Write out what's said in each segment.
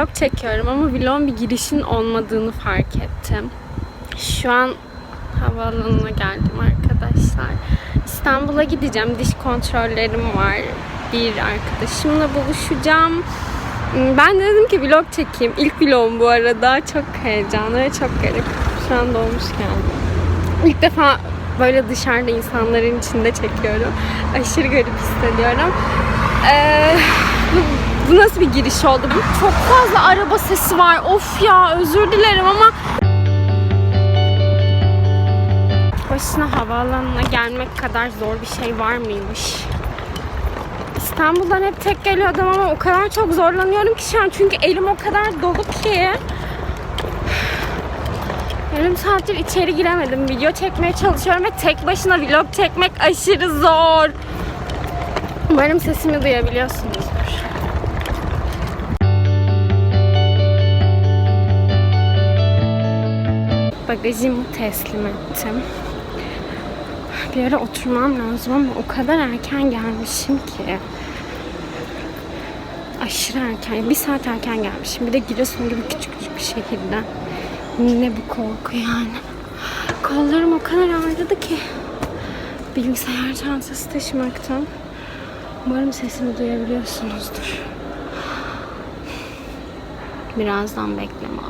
vlog çekiyorum ama vlogun bir girişin olmadığını fark ettim. Şu an havaalanına geldim arkadaşlar. İstanbul'a gideceğim. Diş kontrollerim var. Bir arkadaşımla buluşacağım. Hmm, Ben de dedim ki vlog çekeyim. İlk vlogum bu arada. Çok heyecanlı ve çok garip. Şu an dolmuş geldim. İlk defa böyle dışarıda insanların içinde çekiyorum. Aşırı garip hissediyorum. Ee, bu, nasıl bir giriş oldu? Bu çok fazla araba sesi var. Of ya özür dilerim ama başına havaalanına gelmek kadar zor bir şey var mıymış? İstanbul'dan hep tek geliyordum ama o kadar çok zorlanıyorum ki şu an çünkü elim o kadar dolu ki. Yarım saattir içeri giremedim. Video çekmeye çalışıyorum ve tek başına vlog çekmek aşırı zor. Umarım sesimi duyabiliyorsunuzdur. Bagajımı teslim ettim. Bir ara oturmam lazım ama o kadar erken gelmişim ki. Aşırı erken. Bir saat erken gelmişim. Bir de Giresun gibi küçük küçük bir şehirden. Ne bu korku yani. Kollarım o kadar ağrıdı ki. Bilgisayar çantası taşımaktan. Umarım sesimi duyabiliyorsunuzdur. Birazdan bekleme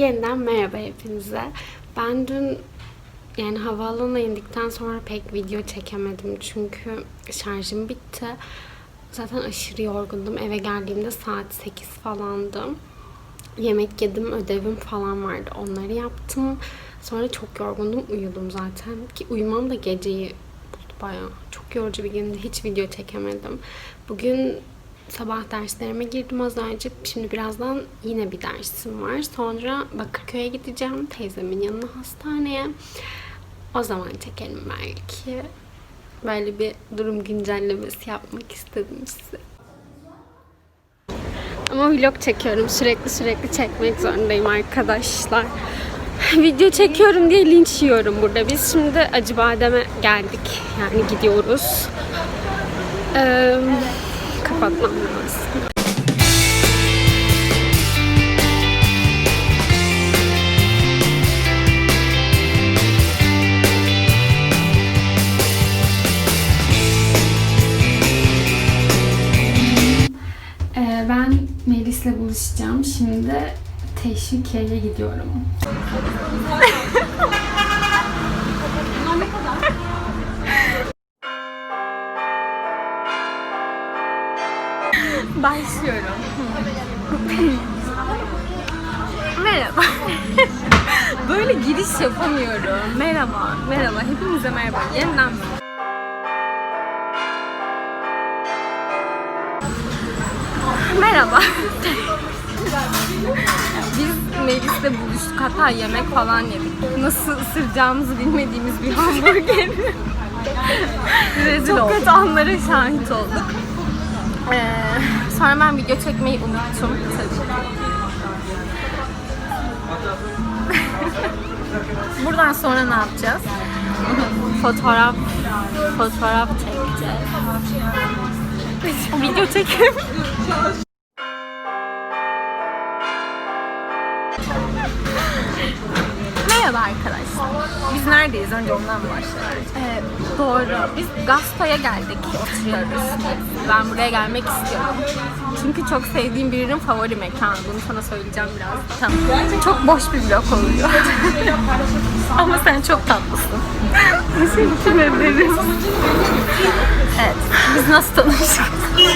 Yeniden merhaba hepinize. Ben dün yani havaalanına indikten sonra pek video çekemedim çünkü şarjım bitti. Zaten aşırı yorgundum. Eve geldiğimde saat 8 falandı. Yemek yedim, ödevim falan vardı. Onları yaptım. Sonra çok yorgundum, uyudum zaten. Ki uyumam da geceyi buldu bayağı. Çok yorucu bir gündü. Hiç video çekemedim. Bugün sabah derslerime girdim az önce. Şimdi birazdan yine bir dersim var. Sonra Bakırköy'e gideceğim. Teyzemin yanına hastaneye. O zaman çekelim belki. Böyle bir durum güncellemesi yapmak istedim size. Ama vlog çekiyorum. Sürekli sürekli çekmek zorundayım arkadaşlar. Video çekiyorum diye linç yiyorum burada. Biz şimdi Acıbadem'e geldik. Yani gidiyoruz. Ee, kapatmam lazım. Ee, ben Melis'le buluşacağım. Şimdi Teşvikiye'ye gidiyorum. Başlıyorum. Merhaba. Böyle giriş yapamıyorum. Merhaba, merhaba. Hepinize merhaba. Yeniden Merhaba. Biz Melis'le buluştuk. Hatta yemek falan yedik. Nasıl ısıracağımızı bilmediğimiz bir hamburger. Çok kötü anlara şahit olduk. Ee, sonra ben video çekmeyi unuttum. Buradan sonra ne yapacağız? fotoğraf fotoğraf çekeceğiz. Video çekelim. Merhaba arkadaşlar. Biz neredeyiz? Önce ondan başlayalım. Ee, doğru. Biz Gasto'ya geldik. Oturuyoruz. Ben buraya gelmek istiyorum. Çünkü çok sevdiğim birinin favori mekanı. Bunu sana söyleyeceğim biraz. Tamam. Çok boş bir vlog oluyor. Ama sen çok tatlısın. Teşekkür ederim. Evet. Biz nasıl tanıştık?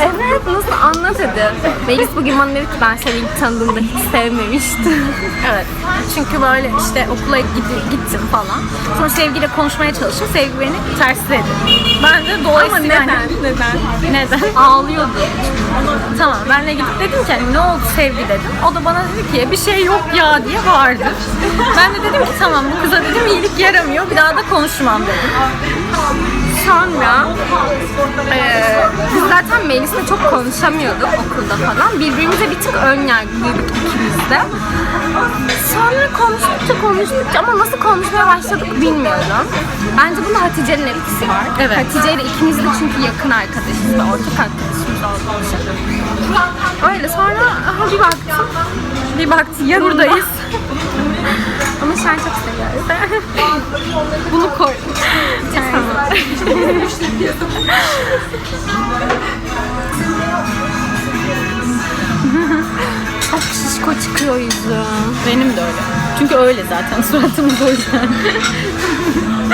evet nasıl anlat hadi. Melis bugün bana dedi ki ben seni ilk tanıdığımda hiç sevmemiştim. evet. Çünkü böyle işte okula gidi- gittim falan. Sonra sevgiyle konuşmaya çalıştım. Sevgi beni tersledi. Ben de dolayısıyla Ama neden? Neden? Neden? Ağlıyordu. Tamam ben de gidip dedim ki ne oldu sevgi dedim. O da bana dedi ki bir şey yok ya diye bağırdı. Ben de dedim ki tamam bu kıza dedim iyilik yaramıyor. Bir daha da konuşmam dedim. Sonra eee, biz zaten Melis'le çok konuşamıyorduk okulda falan. Birbirimize bir tık ön yargılıydık ikimiz de. Sonra konuştukça konuştukça ama nasıl konuşmaya başladık bilmiyorum. Bence bunda Hatice'nin etkisi var. Evet. Hatice ile ikimiz de çünkü yakın arkadaşız ve ortak arkadaşımız olduğu için. Öyle sonra aha, bir baktım. Bir baktım buradayız. an çok seviyoruz. Bunu koy. Tamam. Çok şişko çıkıyor yüzüm. Benim de öyle. Çünkü öyle zaten suratımız o yüzden.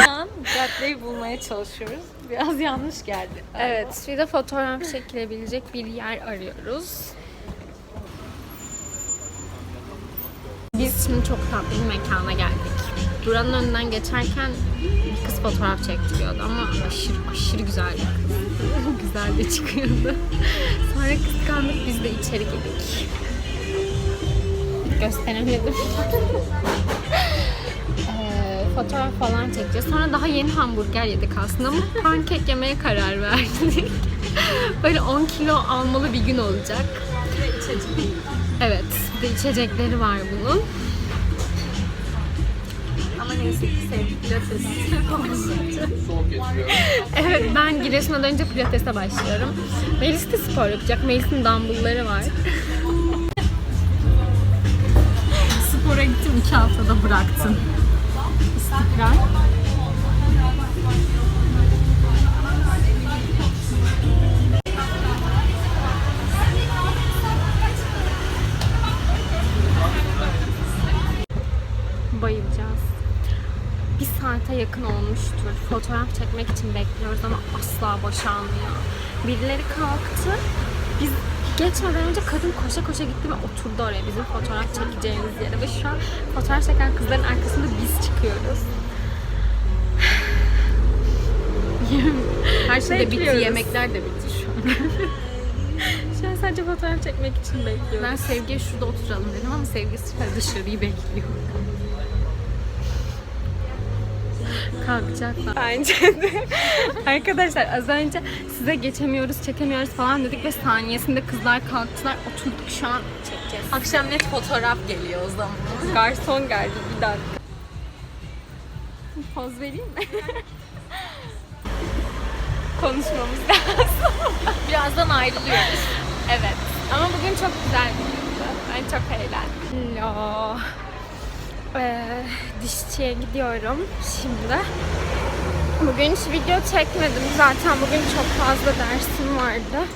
Şu an caddeyi bulmaya çalışıyoruz. Biraz yanlış geldi. Evet, bir de fotoğraf çekilebilecek bir yer arıyoruz. Şimdi çok tatlı bir mekana geldik. Buranın önünden geçerken bir kız fotoğraf çektiriyordu ama aşırı aşırı güzel bir kız. güzel de çıkıyordu. Sonra kıskandık biz de içeri girdik. Gösteremedim. Eee, fotoğraf falan çekeceğiz. Sonra daha yeni hamburger yedik aslında ama pankek yemeye karar verdik. Böyle 10 kilo almalı bir gün olacak. Evet, bir de içecekleri var bunun. Evet, ben Giresun'a dönünce pilatese başlıyorum. Melis de spor yapacak. Melis'in dumbbellları var. Spora gittim iki haftada bıraktım. İstikrar. Saate yakın olmuştur. Fotoğraf çekmek için bekliyoruz ama asla boşalmıyor. Birileri kalktı. Biz geçmeden önce kadın koşa koşa gitti ve oturdu oraya bizim fotoğraf çekeceğimiz yere. Ve şu an fotoğraf çeken kızların arkasında biz çıkıyoruz. Her şey de bitti. Bekliyoruz. Yemekler de bitti şu an. Şu an sadece fotoğraf çekmek için bekliyoruz. Ben Sevgi'ye şurada oturalım dedim ama Sevgi sıfır dışarıyı bekliyor. Kalkacaklar. Bence de. Arkadaşlar az önce size geçemiyoruz, çekemiyoruz falan dedik ve saniyesinde kızlar kalktılar. Oturduk şu an çekeceğiz. Akşam net fotoğraf geliyor o zaman. Garson geldi bir dakika. Poz vereyim mi? Konuşmamız lazım. Birazdan ayrılıyoruz. Evet. Ama bugün çok güzel bir gündü. Ben çok eğlendim. Hello. Ee, dişçiye gidiyorum şimdi. Bugün hiç video çekmedim. Zaten bugün çok fazla dersim vardı.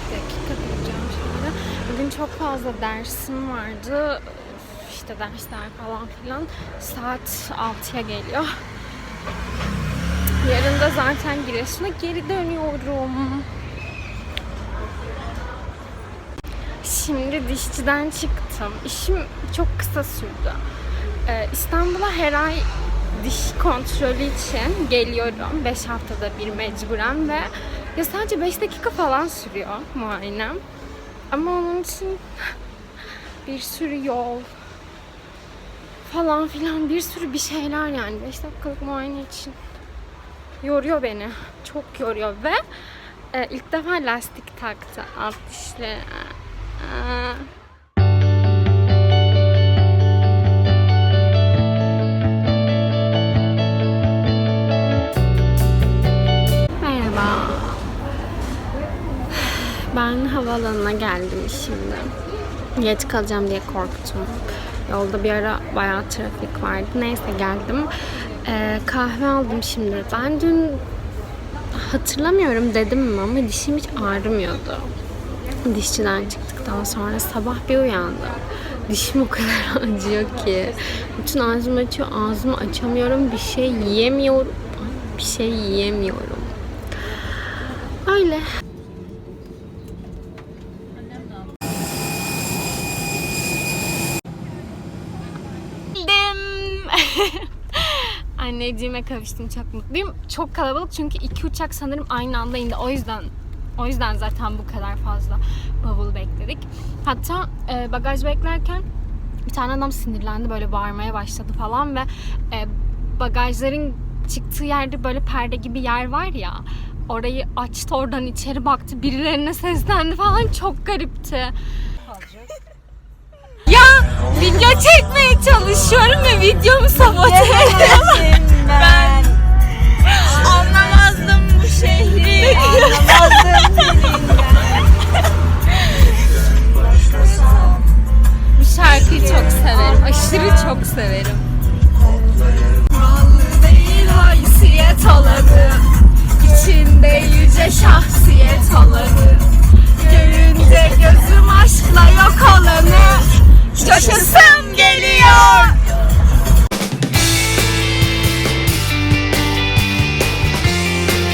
Bir dakika duracağım şimdi. Bugün çok fazla dersim vardı. İşte dersler falan filan. Saat 6'ya geliyor. Yarın da zaten Giresun'a geri dönüyorum. Şimdi dişçiden çıktım. İşim çok kısa sürdü. Ee, İstanbul'a her ay diş kontrolü için geliyorum. 5 haftada bir mecburen ve ya sadece 5 dakika falan sürüyor muayenem. Ama onun için bir sürü yol falan filan bir sürü bir şeyler yani 5 dakikalık muayene için yoruyor beni. Çok yoruyor ve e, ilk defa lastik taktı alt dişli. Merhaba. Ben havaalanına geldim şimdi. Geç kalacağım diye korktum. Yolda bir ara bayağı trafik vardı. Neyse geldim. Ee, kahve aldım şimdi. Ben dün hatırlamıyorum dedim mi ama dişim hiç ağrımıyordu. Dişçiden çıktıktan sonra sabah bir uyandım. Dişim o kadar acıyor ki. Bütün ağzım açıyor, ağzımı açamıyorum. Bir şey yiyemiyorum. Bir şey yiyemiyorum. Öyle. Anneciğime kavuştum çok mutluyum. Çok kalabalık çünkü iki uçak sanırım aynı anda indi. O yüzden o yüzden zaten bu kadar fazla bavul bekledik. Hatta e, bagaj beklerken bir tane adam sinirlendi böyle bağırmaya başladı falan ve e, bagajların çıktığı yerde böyle perde gibi yer var ya orayı açtı oradan içeri baktı birilerine seslendi falan çok garipti. Ya video çekmeye çalışıyorum ve videomu sabote ediyor. Ben anlamazdım bu şehri. Bu şarkıyı çok severim. Aşırı çok severim. Haysiyet alanı. İçinde yüce şahsiyet alanı. Görünce gözüm aşkla yok olanı. Coşasım geliyor.